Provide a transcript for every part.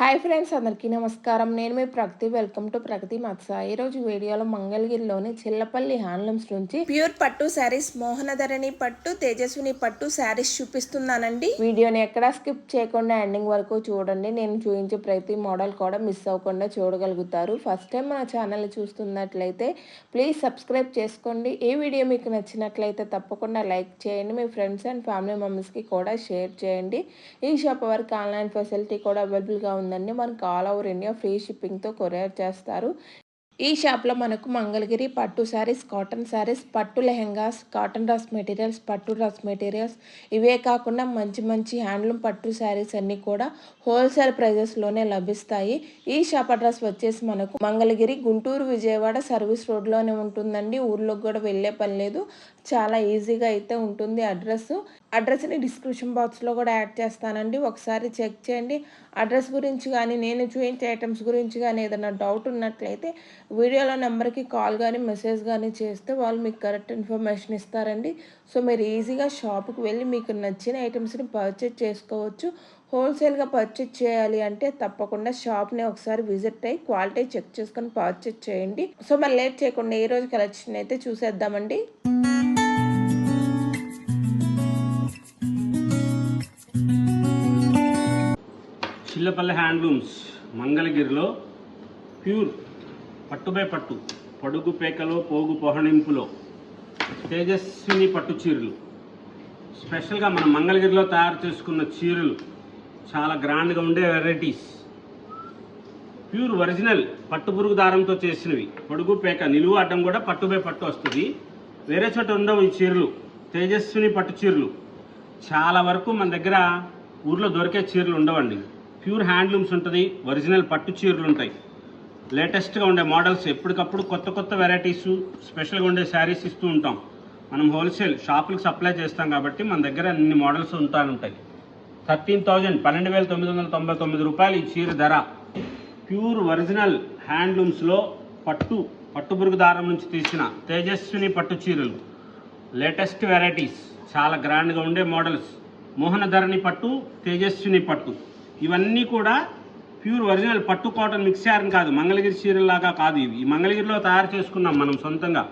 Hi friends అందరికీ నమస్కారం. నేను మీ ప్రగతి. వెల్కమ్ టు ప్రగతి మత్స. ఈరోజు వీడియోలో మంగళగిరిలోని చిల్లపల్లి హ్యాండ్లూమ్స్ నుంచి ప్యూర్ పట్టు శారీస్ మోహనధరణి పట్టు తేజస్విని పట్టు శారీస్ చూపిస్తున్నానండి. వీడియోని ఎక్కడా స్కిప్ చేయకుండా ఎండింగ్ వరకు చూడండి. నేను చూపించే ప్రతి మోడల్ కూడా మిస్ అవ్వకుండా చూడగలుగుతారు. ఫస్ట్ టైం మన ఛానల్ చూస్తున్నట్లయితే ప్లీజ్ సబ్స్క్రైబ్ చేసుకోండి. ఈ వీడియో మీకు నచ్చినట్లయితే తప్పకుండా లైక్ చేయండి. మీ ఫ్రెండ్స్ అండ్ ఫ్యామిలీ మెంబర్స్కి కూడా షేర్ చేయండి. ఈ షాప్ వరకు ఆన్లైన్ ఫెసిలిటీ కూడా అవైలబుల్గా ఉందండి మనకు ఆల్ ఓవర్ ఇండియా ఫ్రీ షిప్పింగ్తో కొరియర్ చేస్తారు. ఈ షాప్లో మనకు మంగళగిరి పట్టు శారీస్ కాటన్ శారీస్ పట్టు లెహెంగాస్ కాటన్ డ్రెస్ మెటీరియల్స్ పట్టు డ్రెస్ మెటీరియల్స్. ఇవే కాకుండా మంచి మంచి హ్యాండ్లూమ్ పట్టు శారీస్ అన్నీ కూడా హోల్సేల్ ప్రైజెస్లోనే లభిస్తాయి. ఈ షాప్ అడ్రస్ వచ్చేసి మనకు మంగళగిరి గుంటూరు విజయవాడ సర్వీస్ రోడ్లోనే ఉంటుందండి. ఊర్లోకి కూడా వెళ్ళే పని లేదు. చాలా ఈజీగా అయితే ఉంటుంది అడ్రస్ అడ్రస్ని డిస్క్రిప్షన్ బాక్స్లో కూడా యాడ్ చేస్తానండి. ఒకసారి చెక్ చేయండి. అడ్రస్ గురించి కానీ నేను చూపించే ఐటమ్స్ గురించి కానీ ఏదైనా డౌట్ ఉన్నట్లయితే వీడియోలో నెంబర్కి కాల్ కానీ మెసేజ్ కానీ చేస్తే వాళ్ళు మీకు కరెక్ట్ ఇన్ఫర్మేషన్ ఇస్తారండి. సో మీరు ఈజీగా షాప్కి వెళ్ళి మీకు నచ్చిన ఐటమ్స్ని పర్చేజ్ చేసుకోవచ్చు. హోల్సేల్గా పర్చేజ్ చేయాలి అంటే తప్పకుండా షాప్ని ఒకసారి విజిట్ అయ్యి క్వాలిటీ చెక్ చేసుకొని పర్చేజ్ చేయండి. సో మరి లేట్ చేయకుండా ఈ రోజు కలెక్షన్ అయితే చూసేద్దామండి. చిల్లపల్లి హ్యాండ్లూమ్స్ మంగళగిరిలో ప్యూర్ పట్టుపై పట్టు పడుగు పేకలో పోగు పొహణింపులో తేజస్విని పట్టు చీరలు. స్పెషల్గా మనం మంగళగిరిలో తయారు చేసుకున్న చీరలు చాలా గ్రాండ్గా ఉండే వెరైటీస్. ప్యూర్ ఒరిజినల్ పట్టు పురుగు దారంతో చేసినవి. పొడుగు పేక నిలువు అడ్డం కూడా పట్టుపై పట్టు వస్తుంది. వేరే చోట ఉండవు ఈ చీరలు. తేజస్విని పట్టు చీరలు. చాలా వరకు మన దగ్గర ఊర్లో దొరికే చీరలు ఉండవండి. ప్యూర్ హ్యాండ్లూమ్స్ ఉంటుంది ఒరిజినల్ పట్టు చీరలు ఉంటాయి లేటెస్ట్గా ఉండే మోడల్స్ ఎప్పటికప్పుడు కొత్త కొత్త వెరైటీస్ స్పెషల్గా ఉండే శారీస్ ఇస్తూ ఉంటాం. మనం హోల్సేల్ షాపులకు సప్లై చేస్తాం కాబట్టి మన దగ్గర అన్ని మోడల్స్ ఉంటా ఉంటాయి థర్టీన్ థౌజండ్ పన్నెండు వేల తొమ్మిది వందల తొంభై తొమ్మిది రూపాయలు ఈ చీర ధర. ప్యూర్ ఒరిజినల్ హ్యాండ్లూమ్స్లో పట్టు పట్టుబురుగు దారం నుంచి తీసిన తేజస్విని పట్టు చీరలు. లేటెస్ట్ వెరైటీస్ చాలా గ్రాండ్గా ఉండే మోడల్స్. మోహన ధరణి పట్టు తేజస్విని పట్టు. ఇవన్నీ కూడా ప్యూర్ ఒరిజినల్ పట్టు కాటన్ మిక్స్ అని కాదు. మంగళగిరి చీరలాగా కాదు ఇవి. ఈ మంగళగిరిలో తయారు చేసుకున్నాం మనం సొంతంగా.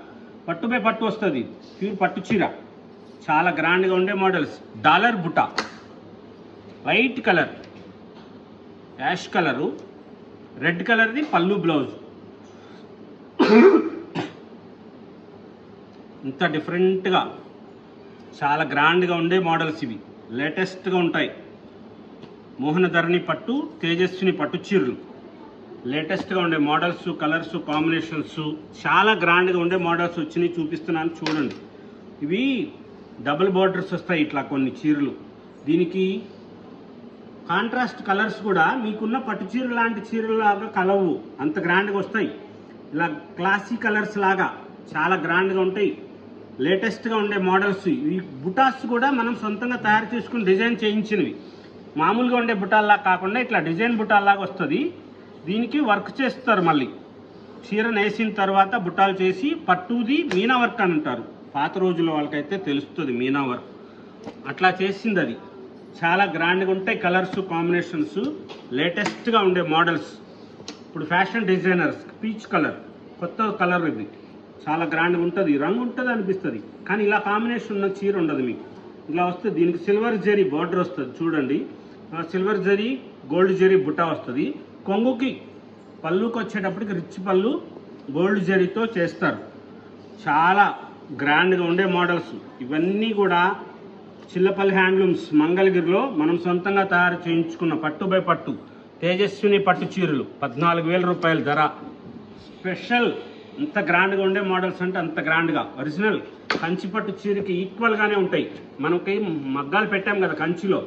పట్టుపై పట్టు వస్తుంది. ప్యూర్ పట్టు చీర. చాలా గ్రాండ్గా ఉండే మోడల్స్. డాలర్ బుట్ట white colour. Ash colour. Red కలర్ది పళ్ళు బ్లౌజ్. ఇంత డిఫరెంట్గా చాలా గ్రాండ్గా ఉండే మోడల్స్ ఇవి. లేటెస్ట్గా ఉంటాయి. మోహనధరణి పట్టు తేజస్విని పట్టు చీరలు. లేటెస్ట్గా ఉండే మోడల్స్ కలర్స్ కాంబినేషన్స్ చాలా గ్రాండ్గా ఉండే మోడల్స్ వచ్చినాయి చూపిస్తున్నాను చూడండి. ఇవి డబుల్ బార్డర్స్ వస్తాయి ఇట్లా కొన్ని చీరలు. దీనికి కాంట్రాస్ట్ కలర్స్ కూడా మీకున్న పట్టు చీర లాంటి చీరలాగా కలవు. అంత గ్రాండ్గా వస్తాయి. ఇలా క్లాసీ కలర్స్ లాగా చాలా గ్రాండ్గా ఉంటాయి. లేటెస్ట్గా ఉండే మోడల్స్ ఈ బుటాస్ కూడా మనం సొంతంగా తయారు చేసుకుని డిజైన్ చేయించినవి. మామూలుగా ఉండే బుటాల్లా కాకుండా ఇట్లా డిజైన్ బుటాల్లాగా వస్తుంది. దీనికి వర్క్ చేస్తారు మళ్ళీ. చీర నేసిన తర్వాత బుట్టాలు చేసి పట్టుది మీనా వర్క్ అని అంటారు. పాత రోజుల వాళ్ళకైతే తెలుస్తుంది మీనా వర్క్. అట్లా చేసింది అది. చాలా గ్రాండ్గా ఉంటాయి కలర్స్ కాంబినేషన్స్. లేటెస్ట్గా ఉండే మోడల్స్. ఇప్పుడు ఫ్యాషన్ డిజైనర్స్ పీచ్ కలర్. కొత్త కలర్ ఇది. చాలా గ్రాండ్గా ఉంటుంది. రంగు ఉంటుంది అనిపిస్తుంది. కానీ ఇలా కాంబినేషన్ ఉన్న చీర ఉండదు మీకు. ఇలా వస్తే దీనికి సిల్వర్ జరీ బార్డర్ వస్తుంది. చూడండి. సిల్వర్ జరీ గోల్డ్ జరీ బుట్ట వస్తుంది. కొంగుకి పళ్ళుకి వచ్చేటప్పటికి రిచ్ పళ్ళు గోల్డ్ జరీతో చేస్తారు. చాలా గ్రాండ్గా ఉండే మోడల్స్. ఇవన్నీ కూడా చిల్లపల్లి హ్యాండ్లూమ్స్ మంగళగిరిలో మనం సొంతంగా తయారు చేయించుకున్న పట్టు బై పట్టు తేజస్విని పట్టు చీరలు పద్నాలుగు వేల రూపాయల ధర. స్పెషల్ అంత గ్రాండ్గా ఉండే మోడల్స్ అంటే అంత గ్రాండ్గా. ఒరిజినల్ కంచి పట్టు చీరకి ఈక్వల్గానే ఉంటాయి. మనకి మగ్గాలు పెట్టాం కదా కంచిలో.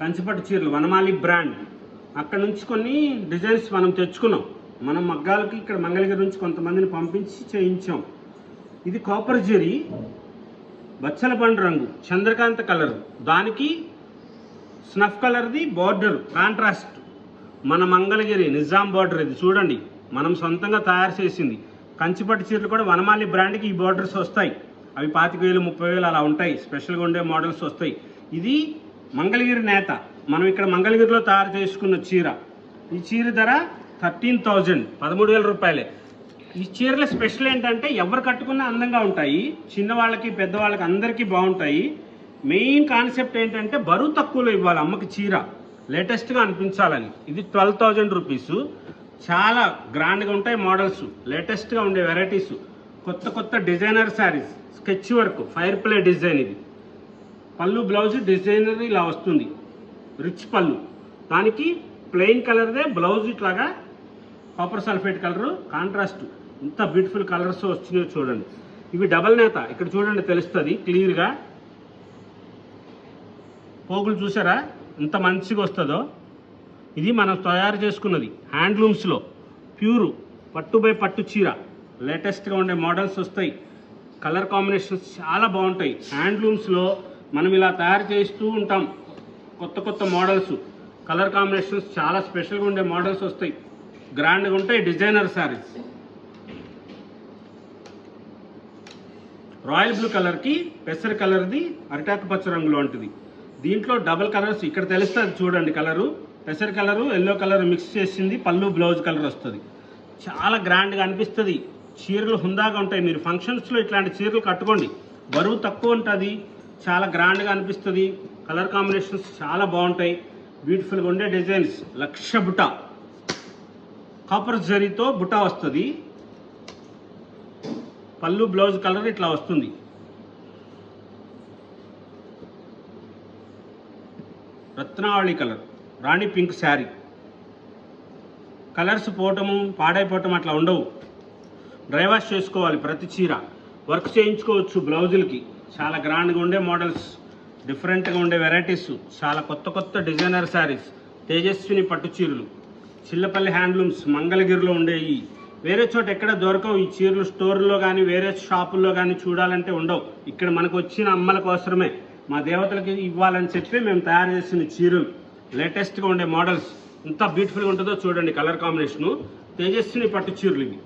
కంచిపట్టు చీరలు వనమాలి బ్రాండ్. అక్కడ నుంచి కొన్ని డిజైన్స్ మనం తెచ్చుకున్నాం. మనం మగ్గాలకి ఇక్కడ మంగళగిరి నుంచి కొంతమందిని పంపించి చేయించాం. ఇది కాపర్ జరీ బచ్చల పండు రంగు చంద్రకాంత కలర్. దానికి స్నఫ్ కలర్ది బార్డర్ కాంట్రాస్ట్. మన మంగళగిరి నిజాం బార్డర్ ఇది. చూడండి మనం సొంతంగా తయారు చేసింది. కంచిపట్టు చీరలు కూడా వనమాలి బ్రాండ్కి ఈ బార్డర్స్ వస్తాయి. అవి పాతిక వేలు ముప్పై వేలు అలా ఉంటాయి. స్పెషల్గా ఉండే మోడల్స్ వస్తాయి. ఇది మంగళగిరి నేత. మనం ఇక్కడ మంగళగిరిలో తయారు చేసుకున్న చీర. ఈ చీర ధర థర్టీన్ థౌజండ్ పదమూడు వేల రూపాయలే. ఈ చీరల స్పెషల్ ఏంటంటే ఎవరు కట్టుకున్నా అందంగా ఉంటాయి చిన్నవాళ్ళకి పెద్దవాళ్ళకి అందరికీ బాగుంటాయి. మెయిన్ కాన్సెప్ట్ ఏంటంటే బరువు తక్కువలో ఇవ్వాలి అమ్మకి చీర. లేటెస్ట్గా అనిపించాలని. ఇది ట్వెల్వ్ థౌజండ్ రూపీసు. చాలా గ్రాండ్గా ఉంటాయి మోడల్స్. లేటెస్ట్గా ఉండే వెరైటీస్. కొత్త కొత్త designer saris. Sketch work fire play design ఇది. పళ్ళు బ్లౌజ్ డిజైనర్ ఇలా వస్తుంది. రిచ్ పళ్ళు. దానికి ప్లెయిన్ కలర్దే బ్లౌజ్ ఇట్లాగా కాపర్ సల్ఫేట్ కలరు కాంట్రాస్ట్. ఇంత బ్యూటిఫుల్ కలర్స్ వచ్చినాయో చూడండి. ఇవి డబల్ నేత. ఇక్కడ చూడండి తెలుస్తుంది క్లియర్గా. పోగులు చూసారా? ఎంత మంచిగా వస్తుందో. ఇది మనం తయారు చేసుకున్నది హ్యాండ్లూమ్స్లో. ప్యూరు పట్టు బై పట్టు చీర. లేటెస్ట్గా ఉండే మోడల్స్ వస్తాయి. కలర్ కాంబినేషన్స్ చాలా బాగుంటాయి. హ్యాండ్లూమ్స్లో మనం ఇలా తయారు చేస్తూ ఉంటాం. కొత్త కొత్త మోడల్స్. కలర్ కాంబినేషన్స్ చాలా స్పెషల్గా ఉండే మోడల్స్ వస్తాయి. గ్రాండ్గా ఉంటాయి డిజైనర్ శారీస్. రాయల్ బ్లూ కలర్కి పెసర కలర్ది అరిటాకు పచ్చ రంగులో ఉంటుంది. దీంట్లో డబల్ కలర్స్ ఇక్కడ తెలుస్తుంది చూడండి కలరు. పెసర కలరు ఎల్లో కలర్ మిక్స్ చేసింది పళ్ళు బ్లౌజ్ కలర్ వస్తుంది. చాలా గ్రాండ్గా అనిపిస్తుంది. చీరలు హుందాగా ఉంటాయి. మీరు ఫంక్షన్స్లో ఇట్లాంటి చీరలు కట్టుకోండి. బరువు తక్కువ ఉంటుంది. చాలా గ్రాండ్గా అనిపిస్తుంది. కలర్ కాంబినేషన్స్ చాలా బాగుంటాయి. బ్యూటిఫుల్గా ఉండే డిజైన్స్ లక్ష బుటా కాపర్ జరీతో బుట్ట వస్తుంది. పళ్ళు బ్లౌజ్ కలర్ ఇట్లా వస్తుంది. Ratnavali colour rani pink sari colours పోవటము పాడైపోవటం అట్లా ఉండవు. డ్రైవాష్ చేసుకోవాలి ప్రతి చీర. వర్క్ చేయించుకోవచ్చు బ్లౌజులకి చాలా గ్రాండ్గా ఉండే మోడల్స్ డిఫరెంట్గా ఉండే వెరైటీస్ చాలా కొత్త కొత్త డిజైనర్ శారీస్ తేజస్విని పట్టు చీరలు చిల్లపల్లి హ్యాండ్లూమ్స్ మంగళగిరిలో ఉండేవి వేరే చోట ఎక్కడ దొరకవు ఈ చీరలు స్టోర్లో కానీ వేరే షాపుల్లో కానీ చూడాలంటే ఉండవు. ఇక్కడ మనకు వచ్చిన అమ్మల కోసమే మా దేవతలకి ఇవ్వాలని చెప్పి మేము తయారు చేసిన చీరలు. లేటెస్ట్గా ఉండే మోడల్స్ ఎంత బ్యూటిఫుల్గా ఉంటుందో చూడండి కలర్ కాంబినేషను తేజస్విని పట్టు చీరలు ఇవి.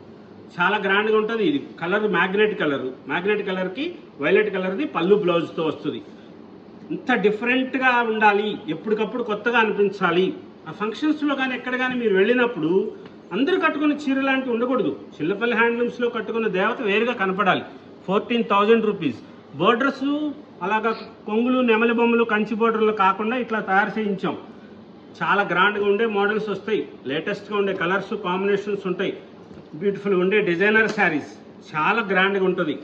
చాలా గ్రాండ్గా ఉంటుంది. ఇది కలర్ మ్యాగ్నెట్ కలరు. మ్యాగ్నెట్ కలర్కి వైలెట్ కలర్ది పళ్ళు బ్లౌజ్తో వస్తుంది. ఇంత డిఫరెంట్గా ఉండాలి. ఎప్పటికప్పుడు కొత్తగా అనిపించాలి. ఆ ఫంక్షన్స్లో కానీ ఎక్కడ కానీ మీరు వెళ్ళినప్పుడు అందరూ కట్టుకున్న చీర లాంటివి ఉండకూడదు. చిల్లపల్లి హ్యాండ్లూమ్స్లో కట్టుకున్న దేవత వేరుగా కనపడాలి. Fourteen thousand rupees. బోర్డర్స్ అలాగా కొంగులు నెమలి బొమ్మలు కంచి బోర్డర్లు కాకుండా ఇట్లా తయారు చేయించాం. చాలా గ్రాండ్గా ఉండే మోడల్స్ వస్తాయి. లేటెస్ట్గా ఉండే కలర్స్ కాంబినేషన్స్ ఉంటాయి. బ్యూటిఫుల్గా ఉండే డిజైనర్ శారీస్ చాలా గ్రాండ్గా ఉంటుంది.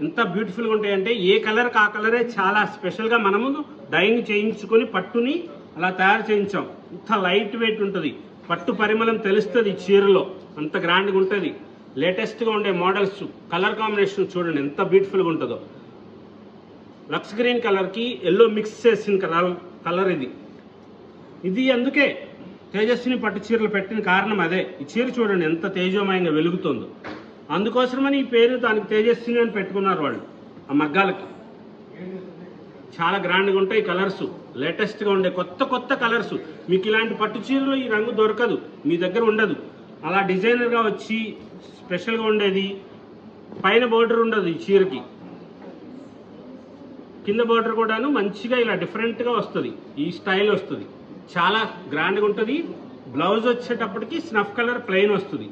ఎంత బ్యూటిఫుల్గా ఉంటాయంటే ఏ కలర్ ఆ కలరే చాలా స్పెషల్గా మనము డైయింగ్ చేయించుకొని పట్టుని అలా తయారు చేయించాం. ఇంత లైట్ వెయిట్ ఉంటుంది. పట్టు పరిమళం తెలుస్తుంది చీరలో. అంత గ్రాండ్గా ఉంటుంది. లేటెస్ట్గా ఉండే మోడల్స్ కలర్ కాంబినేషన్ చూడండి ఎంత బ్యూటిఫుల్గా ఉంటుందో. లక్స్ గ్రీన్ కలర్కి ఎల్లో మిక్స్ చేసిన కలర్ కలర్ ఇది. ఇది అందుకే తేజస్విని పట్టు చీరలు పెట్టిన కారణం అదే. ఈ చీర చూడండి ఎంత తేజోమయంగా వెలుగుతుందో. అందుకోసమని ఈ పేరు దానికి తేజస్విని అని పెట్టుకున్నారు వాళ్ళు ఆ మగ్గాలకి. చాలా గ్రాండ్గా ఉంటాయి కలర్స్ లేటెస్ట్గా ఉండే కొత్త కొత్త కలర్స్. మీకు ఇలాంటి పట్టు చీరలు ఈ రంగు దొరకదు మీ దగ్గర ఉండదు. అలా డిజైనర్గా వచ్చి స్పెషల్గా ఉండేది పైన బోర్డర్ ఉండదు ఈ చీరకి. కింద బోర్డర్ కూడాను మంచిగా ఇలా డిఫరెంట్గా వస్తుంది ఈ స్టైల్ వస్తుంది. చాలా గ్రాండ్గా ఉంటుంది. బ్లౌజ్ వచ్చేటప్పటికి స్నఫ్ కలర్ ప్లెయిన్ వస్తుంది.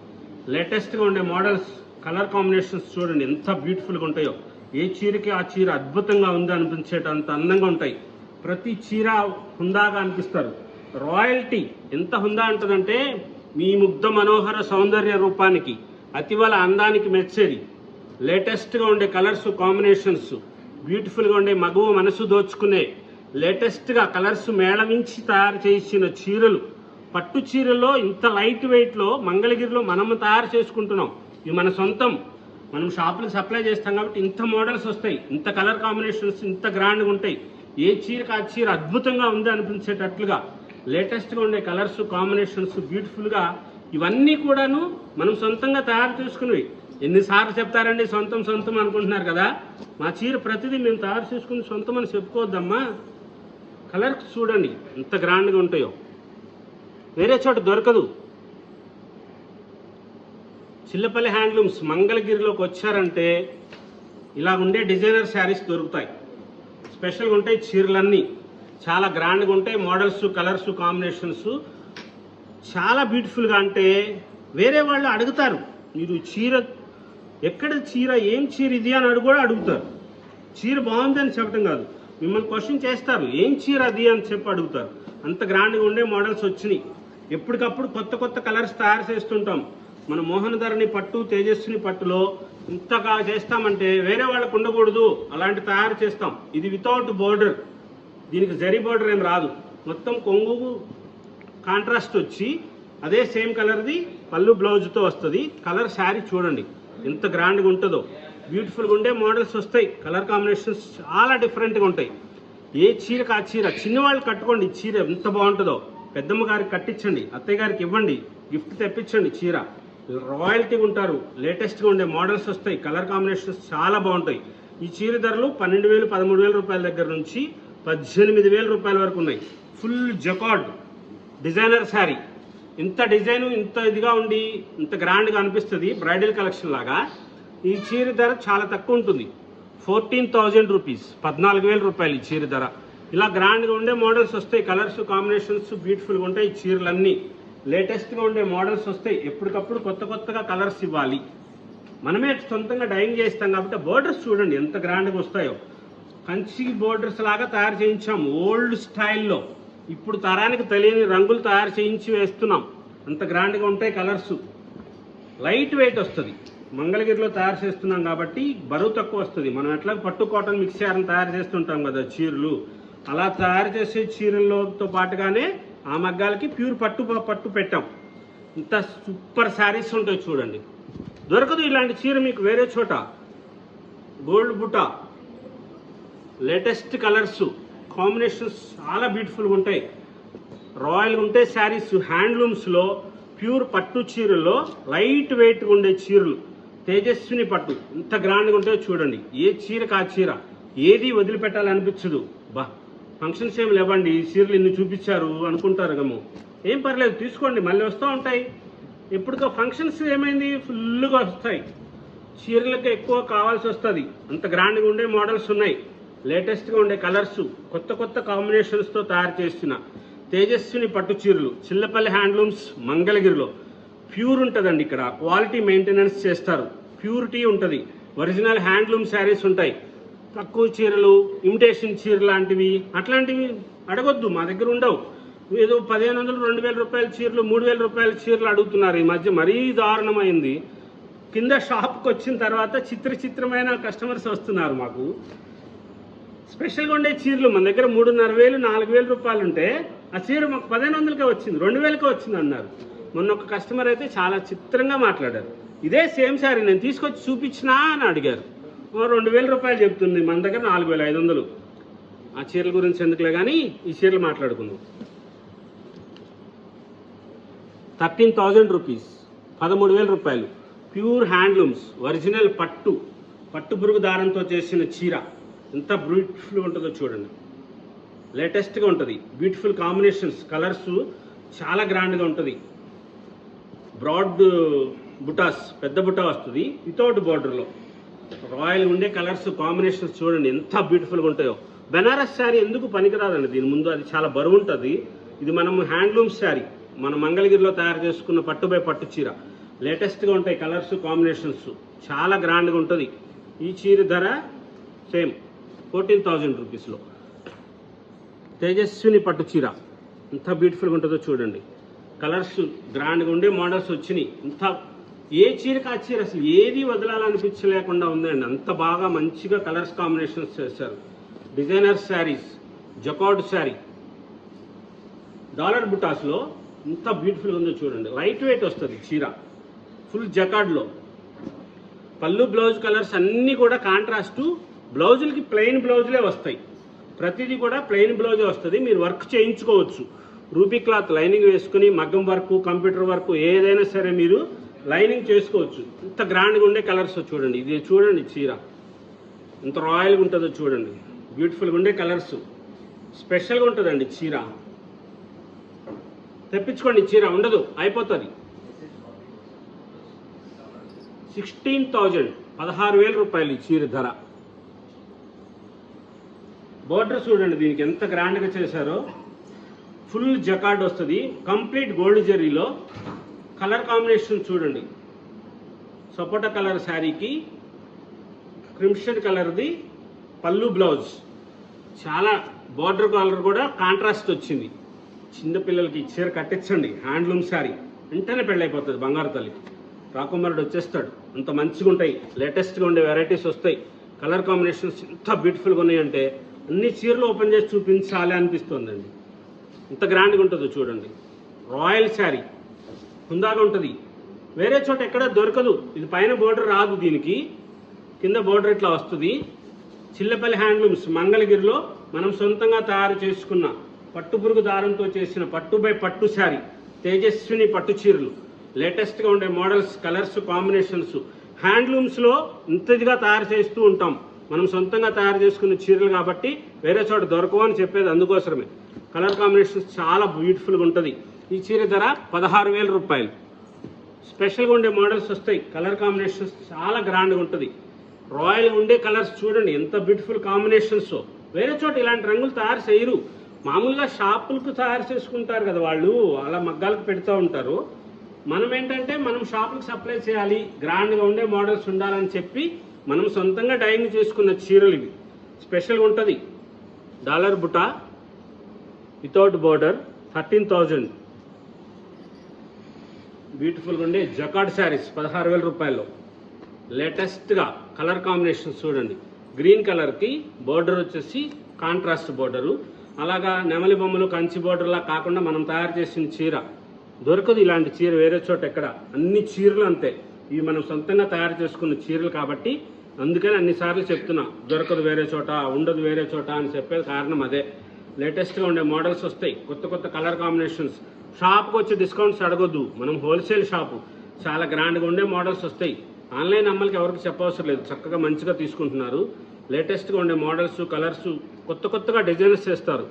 లేటెస్ట్గా ఉండే మోడల్స్ కలర్ కాంబినేషన్స్ చూడండి ఎంత బ్యూటిఫుల్గా ఉంటాయో. ఏ చీరకి ఆ చీర అద్భుతంగా ఉంది అనిపించేటంత అందంగా ఉంటాయి. ప్రతి చీర హుందాగా అనిపిస్తారు. రాయల్టీ ఎంత హుందా ఉంటుందంటే మీ ముగ్ధ మనోహర సౌందర్య రూపానికి అతివల అందానికి మెచ్చేది. లేటెస్ట్గా ఉండే కలర్స్ కాంబినేషన్స్ బ్యూటిఫుల్గా ఉండే మగువ మనసు దోచుకునే లేటెస్ట్గా కలర్స్ మేళవించి తయారు చేసిన చీరలు. పట్టు చీరల్లో ఇంత లైట్ వెయిట్లో మంగళగిరిలో మనం తయారు చేసుకుంటున్నాం. ఇవి మన సొంతం. మనం షాపులకు సప్లై చేస్తాం కాబట్టి ఇంత మోడల్స్ వస్తాయి. ఇంత కలర్ కాంబినేషన్స్ ఇంత గ్రాండ్గా ఉంటాయి. ఏ చీరకు ఆ చీర అద్భుతంగా ఉంది అనిపించేటట్లుగా లేటెస్ట్గా ఉండే కలర్స్ కాంబినేషన్స్ బ్యూటిఫుల్గా ఇవన్నీ కూడాను మనం సొంతంగా తయారు చేసుకునేవి ఎన్నిసార్లు చెప్తారండి సొంతం సొంతం అనుకుంటున్నారు కదా? మా చీర ప్రతిదీ మేము తయారు చేసుకుని సొంతం అని చెప్పుకోవద్దమ్మా. కలర్ చూడండి ఎంత గ్రాండ్గా ఉంటాయో. వేరే చోట దొరకదు. చిల్లపల్లి హ్యాండ్లూమ్స్ మంగళగిరిలోకి వచ్చారంటే ఇలా ఉండే డిజైనర్ శారీస్ దొరుకుతాయి. స్పెషల్గా ఉంటాయి చీరలన్నీ. చాలా గ్రాండ్గా ఉంటాయి మోడల్స్ కలర్స్ కాంబినేషన్స్. చాలా బ్యూటిఫుల్గా అంటే వేరే వాళ్ళు అడుగుతారు మీరు చీర ఎక్కడ చీర ఏం చీర ఇది? అని అడుగు కూడా అడుగుతారు. చీర బాగుందని చెప్పడం కాదు. మిమ్మల్ని క్వశ్చన్ చేస్తారు ఏం చీర అది? అని చెప్పి అడుగుతారు. అంత గ్రాండ్గా ఉండే మోడల్స్ వచ్చినాయి. ఎప్పటికప్పుడు కొత్త కొత్త కలర్స్ తయారు చేస్తుంటాం. మన మోహన్ ధరని పట్టు తేజస్విని పట్టులో ఇంతగా చేస్తామంటే వేరే వాళ్ళకు ఉండకూడదు. అలాంటి తయారు చేస్తాం. ఇది వితౌట్ బోర్డర్ దీనికి జరీ బోర్డర్ ఏం రాదు. మొత్తం కొంగు కాంట్రాస్ట్ వచ్చి అదే సేమ్ కలర్ది పళ్ళు బ్లౌజ్తో వస్తుంది. కలర్ శారీ చూడండి. ఎంత గ్రాండ్గా ఉంటుందో. బ్యూటిఫుల్గా ఉండే మోడల్స్ వస్తాయి. కలర్ కాంబినేషన్స్ చాలా డిఫరెంట్గా ఉంటాయి. ఏ చీరకు ఆ చీర? చిన్నవాళ్ళు కట్టుకోండి ఈ చీర ఎంత బాగుంటుందో. పెద్దమ్మ గారికి కట్టించండి అత్తయ్య గారికి ఇవ్వండి గిఫ్ట్ తెప్పించండి చీర. రాయల్టీగా ఉంటారు. లేటెస్ట్గా ఉండే మోడల్స్ వస్తాయి. కలర్ కాంబినేషన్స్ చాలా బాగుంటాయి. ఈ చీర ధరలు పన్నెండు వేలు పదమూడు వేల రూపాయల దగ్గర నుంచి పద్దెనిమిది వేల రూపాయల వరకు ఉన్నాయి. ఫుల్ జకార్డ్ డిజైనర్ శారీ ఇంత డిజైన్ ఇంత ఇదిగా ఉండి ఇంత గ్రాండ్గా అనిపిస్తుంది. బ్రైడల్ కలెక్షన్ లాగా. ఈ చీర ధర చాలా తక్కువ ఉంటుంది. Fourteen thousand rupees. పద్నాలుగు వేల రూపాయలు ఈ చీర ధర. ఇలా గ్రాండ్గా ఉండే మోడల్స్ వస్తాయి. కలర్స్ కాంబినేషన్స్ బ్యూటిఫుల్గా ఉంటాయి ఈ చీరలన్నీ. లేటెస్ట్గా ఉండే మోడల్స్ వస్తాయి. ఎప్పటికప్పుడు కొత్త కొత్తగా కలర్స్ ఇవ్వాలి. మనమే సొంతంగా డైయింగ్ చేస్తాం కాబట్టి బోర్డర్స్ చూడండి ఎంత గ్రాండ్గా వస్తాయో. కంచి బోర్డర్స్ లాగా తయారు చేయించాం ఓల్డ్ స్టైల్లో ఇప్పుడు తరానికి తెలియని రంగులు తయారు చేయించి వేస్తున్నాం. అంత గ్రాండ్గా ఉంటాయి కలర్స్ లైట్ వెయిట్ వస్తుంది. మంగళగిరిలో తయారు చేస్తున్నాం కాబట్టి బరువు తక్కువ వస్తుంది. మనం ఎట్లా పట్టు కాటన్ మిక్స్ చేయాలని తయారు చేస్తుంటాం కదా చీరలు. అలా తయారు చేసే చీరలతో పాటుగానే ఆ మగ్గాలకి ప్యూర్ పట్టు పట్టు పెట్టాం. ఇంత సూపర్ శారీస్ ఉంటాయి చూడండి. దొరకదు ఇలాంటి చీర మీకు వేరే చోట. గోల్డ్ బుట్ట లేటెస్ట్ కలర్స్ కాంబినేషన్స్ చాలా బ్యూటిఫుల్గా ఉంటాయి. రాయల్గా ఉంటే శారీస్ హ్యాండ్లూమ్స్లో ప్యూర్ పట్టు చీరల్లో లైట్ వెయిట్గా ఉండే చీరలు. తేజస్విని పట్టు. ఇంత గ్రాండ్గా ఉంటే చూడండి. ఏ చీరకు ఆ చీర. ఏది వదిలిపెట్టాలనిపించదు. బా ఫంక్షన్స్ ఏమి లేవండి. ఈ చీరలు ఇన్ని చూపించారు అనుకుంటారు గమ్ము. ఏం పర్లేదు తీసుకోండి. మళ్ళీ వస్తూ ఉంటాయి. ఎప్పటికో ఫంక్షన్స్ ఏమైంది? ఫుల్గా వస్తాయి. చీరలకు ఎక్కువ కావాల్సి వస్తుంది. అంత గ్రాండ్గా ఉండే మోడల్స్ ఉన్నాయి. లేటెస్ట్గా ఉండే కలర్స్ కొత్త కొత్త కాంబినేషన్స్తో తయారు చేస్తున్న తేజస్విని పట్టు చీరలు. చిల్లపల్లి హ్యాండ్లూమ్స్ మంగళగిరిలో. ప్యూర్ ఉంటుందండి ఇక్కడ. క్వాలిటీ మెయింటెనెన్స్ చేస్తారు. ప్యూరిటీ ఉంటుంది. ఒరిజినల్ హ్యాండ్లూమ్ శారీస్ ఉంటాయి. తక్కువ చీరలు ఇమిటేషన్ చీర లాంటివి అట్లాంటివి అడగొద్దు. మా దగ్గర ఉండవు. ఏదో పదిహేను వందలు రెండు వేల రూపాయల చీరలు మూడు వేల రూపాయల చీరలు అడుగుతున్నారు ఈ మధ్య. మరీ దారుణమైంది. కింద షాప్కి వచ్చిన తర్వాత చిత్ర చిత్రమైన కస్టమర్స్ వస్తున్నారు మాకు. స్పెషల్గా ఉండే చీరలు మన దగ్గర మూడున్నర వేలు నాలుగు వేల రూపాయలు ఉంటే ఆ చీర మాకు పదిహేను వందలకే వచ్చింది. రెండు వేలకే వచ్చింది అన్నారు. మొన్న ఒక కస్టమర్ అయితే చాలా చిత్రంగా మాట్లాడారు. ఇదే సేమ్ శారీ నేను తీసుకొచ్చి చూపించినా అని అడిగారు. రెండు వేల రూపాయలు చెప్తుంది మన దగ్గర నాలుగు వేల ఐదు వందలు. ఆ చీరల గురించి ఎందుకులే కానీ ఈ చీరలు మాట్లాడుకుందాం. థర్టీన్ థౌజండ్ రూపీస్ పదమూడు వేల రూపాయలు. ప్యూర్ హ్యాండ్లూమ్స్ ఒరిజినల్ పట్టు పట్టు పురుగు దారంతో చేసిన చీర. ఎంత బ్యూటిఫుల్గా ఉంటుందో చూడండి. లేటెస్ట్గా ఉంటుంది. బ్యూటిఫుల్ కాంబినేషన్స్ కలర్స్ చాలా గ్రాండ్గా ఉంటుంది. బ్రాడ్ బుటాస్ పెద్ద బుటా వస్తుంది. వితౌట్ బార్డర్లో రాయల్ ఉండే కలర్స్ కాంబినేషన్స్ చూడండి ఎంత బ్యూటిఫుల్గా ఉంటాయో. బెనారస్ శారీ ఎందుకు పనికిరాదండి? దీని ముందు అది చాలా బరువు ఉంటుంది. ఇది మనం హ్యాండ్లూమ్ శారీ. మన మంగళగిరిలో తయారు చేసుకున్న పట్టుపై పట్టు చీర. లేటెస్ట్గా ఉంటాయి కలర్స్ కాంబినేషన్స్ చాలా గ్రాండ్గా ఉంటుంది. ఈ చీర ధర సేమ్ ఫోర్టీన్ థౌజండ్ రూపీస్లో తేజస్విని పట్టు చీర. ఎంత బ్యూటిఫుల్గా ఉంటుందో చూడండి. కలర్స్ గ్రాండ్గా ఉండే మోడల్స్ వచ్చినాయి. ఇంత ఏ చీరకు ఆ చీర అసలు ఏది వదలాలనిపించలేకుండా ఉందండి. అంత బాగా మంచిగా కలర్స్ కాంబినేషన్స్ చేశారు. Designer saris jacquard sari. Dollar బుటాస్లో ఇంత బ్యూటిఫుల్గా ఉందో చూడండి. లైట్ వెయిట్ వస్తుంది చీర. ఫుల్ జకాడ్లో. పళ్ళు బ్లౌజ్ కలర్స్ అన్నీ కూడా కాంట్రాస్ట్. బ్లౌజులకి ప్లెయిన్ బ్లౌజులే వస్తాయి. ప్రతిదీ కూడా ప్లెయిన్ బ్లౌజే వస్తుంది. మీరు వర్క్ చేయించుకోవచ్చు. రూపీ క్లాత్ లైనింగ్ వేసుకుని మగ్గం వర్క్ కంప్యూటర్ వర్క్ ఏదైనా సరే మీరు లైనింగ్ చేసుకోవచ్చు. ఇంత గ్రాండ్గా ఉండే కలర్స్ చూడండి. ఇది చూడండి చీర. ఎంత రాయల్గా ఉంటుందో చూడండి. బ్యూటిఫుల్గా ఉండే కలర్స్. స్పెషల్గా ఉంటుందండి చీర. తెప్పించుకోండి చీర. ఉండదు. అయిపోతుంది. సిక్స్టీన్ థౌజండ్ పదహారు వేల రూపాయలు ఈ చీర ధర. బోర్డర్ చూడండి దీనికి ఎంత గ్రాండ్గా చేశారో. ఫుల్ జకార్డ్ వస్తుంది. కంప్లీట్ గోల్డ్ జెర్రీలో కలర్ కాంబినేషన్ చూడండి. సపోటా కలర్ శారీకి క్రిమ్షన్ కలర్ది పళ్ళు బ్లౌజ్. చాలా బార్డర్ కలర్ కూడా కాంట్రాస్ట్ వచ్చింది. చిన్నపిల్లలకి ఈ చీర కట్టించండి. Handloom sari. వెంటనే పెళ్ళైపోతుంది బంగారు తల్లి. రాకుమారుడు వచ్చేస్తాడు. అంత మంచిగా ఉంటాయి. లేటెస్ట్గా ఉండే వెరైటీస్ వస్తాయి. కలర్ కాంబినేషన్స్ ఎంత బ్యూటిఫుల్గా ఉన్నాయంటే అన్ని చీరలు ఓపెన్ చేసి చూపించాలి అనిపిస్తుందండి. ఇంత గ్రాండ్గా ఉంటుందో చూడండి. రాయల్ శారీ హుందాగా ఉంటుంది. వేరే చోట ఎక్కడ దొరకదు. ఇది పైన బోర్డర్ రాదు దీనికి. కింద బోర్డర్ ఇట్లా వస్తుంది? చిల్లపల్లి హ్యాండ్లూమ్స్ మంగళగిరిలో మనం సొంతంగా తయారు చేసుకున్న పట్టు పురుగు దారంతో చేసిన పట్టు బై పట్టు శారీ తేజస్విని పట్టు చీరలు. లేటెస్ట్గా ఉండే మోడల్స్ కలర్స్ కాంబినేషన్స్ హ్యాండ్లూమ్స్లో ఇంతదిగా తయారు చేస్తూ ఉంటాం. మనం సొంతంగా తయారు చేసుకున్న చీరలు కాబట్టి వేరే చోట దొరకవు అని చెప్పేది అందుకోసమే. కలర్ కాంబినేషన్స్ చాలా బ్యూటిఫుల్గా ఉంటుంది. ఈ చీర ధర పదహారు వేల రూపాయలు. స్పెషల్గా ఉండే మోడల్స్ వస్తాయి. కలర్ కాంబినేషన్స్ చాలా గ్రాండ్గా ఉంటుంది. రాయల్గా ఉండే కలర్స్ చూడండి ఎంత బ్యూటిఫుల్ కాంబినేషన్స్ వేరే చోట ఇలాంటి రంగులు తయారు చేయరు. మామూలుగా షాపులకు తయారు చేసుకుంటారు కదా వాళ్ళు అలా మగ్గాలకు పెడుతూ ఉంటారు. మనం ఏంటంటే మనం షాపులకు సప్లై చేయాలి. గ్రాండ్గా ఉండే మోడల్స్ ఉండాలని చెప్పి మనం సొంతంగా డైయింగ్ చేసుకున్న చీరలు ఇవి. స్పెషల్గా ఉంటుంది. Dollar buta without border thirteen thousand. బ్యూటిఫుల్గా ఉండే జకాడ్ శారీస్ పదహారు వేల రూపాయల్లో. లేటెస్ట్గా కలర్ కాంబినేషన్ చూడండి. గ్రీన్ కలర్కి బోర్డర్ వచ్చేసి కాంట్రాస్ట్ బోర్డరు. అలాగా నెమలి బొమ్మలు కంచి బోర్డర్లా కాకుండా మనం తయారు చేసిన చీర. దొరకదు ఇలాంటి చీర వేరే చోట ఎక్కడ. అన్ని చీరలు అంతే. ఇవి మనం సొంతంగా తయారు చేసుకున్న చీరలు కాబట్టి అందుకని అన్నిసార్లు చెప్తున్నా దొరకదు వేరే చోట ఉండదు వేరే చోట అని చెప్పేది కారణం అదే. లేటెస్ట్గా ఉండే మోడల్స్ వస్తాయి కొత్త కొత్త కలర్ కాంబినేషన్స్ షాప్కి వచ్చి డిస్కౌంట్స్ అడగొద్దు మనం హోల్సేల్ షాపు చాలా గ్రాండ్గా ఉండే మోడల్స్ వస్తాయి. ఆన్లైన్ అమ్మలకి ఎవరికి చెప్పవసరం లేదు చక్కగా మంచిగా తీసుకుంటున్నారు. లేటెస్ట్గా ఉండే మోడల్స్ కలర్స్ కొత్త కొత్తగా డిజైన్స్ చేస్తారు.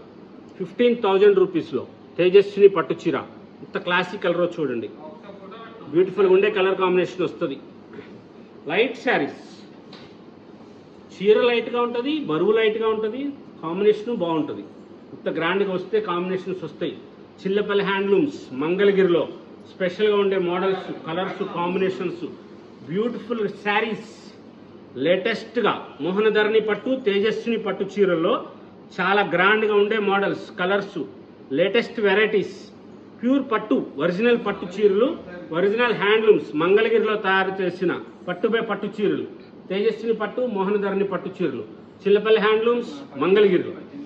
ఫిఫ్టీన్ థౌజండ్ రూపీస్లో తేజస్విని పట్టు చీర. ఇంత క్లాసిక్ కలర్ చూడండి. బ్యూటిఫుల్గా ఉండే కలర్ కాంబినేషన్ వస్తుంది. లైట్ శారీస్ చీర లైట్గా ఉంటుంది బరువు లైట్గా ఉంటుంది కాంబినేషన్ బాగుంటుంది. ఇంత గ్రాండ్గా వస్తే కాంబినేషన్స్ వస్తాయి. చిల్లపల్లి హ్యాండ్లూమ్స్ మంగళగిరిలో స్పెషల్గా ఉండే models colours combinations beautiful saris లేటెస్ట్గా మోహనధరణి పట్టు తేజస్విని పట్టు చీరల్లో చాలా గ్రాండ్గా ఉండే models colours latest varieties pure పట్టు ఒరిజినల్ పట్టు చీరలు ఒరిజినల్ హ్యాండ్లూమ్స్ మంగళగిరిలో తయారు చేసిన పట్టుపై పట్టు చీరలు. తేజస్విని పట్టు మోహనధరణి పట్టు చీరలు. చిల్లపల్లి హ్యాండ్లూమ్స్ మంగళగిరిలో.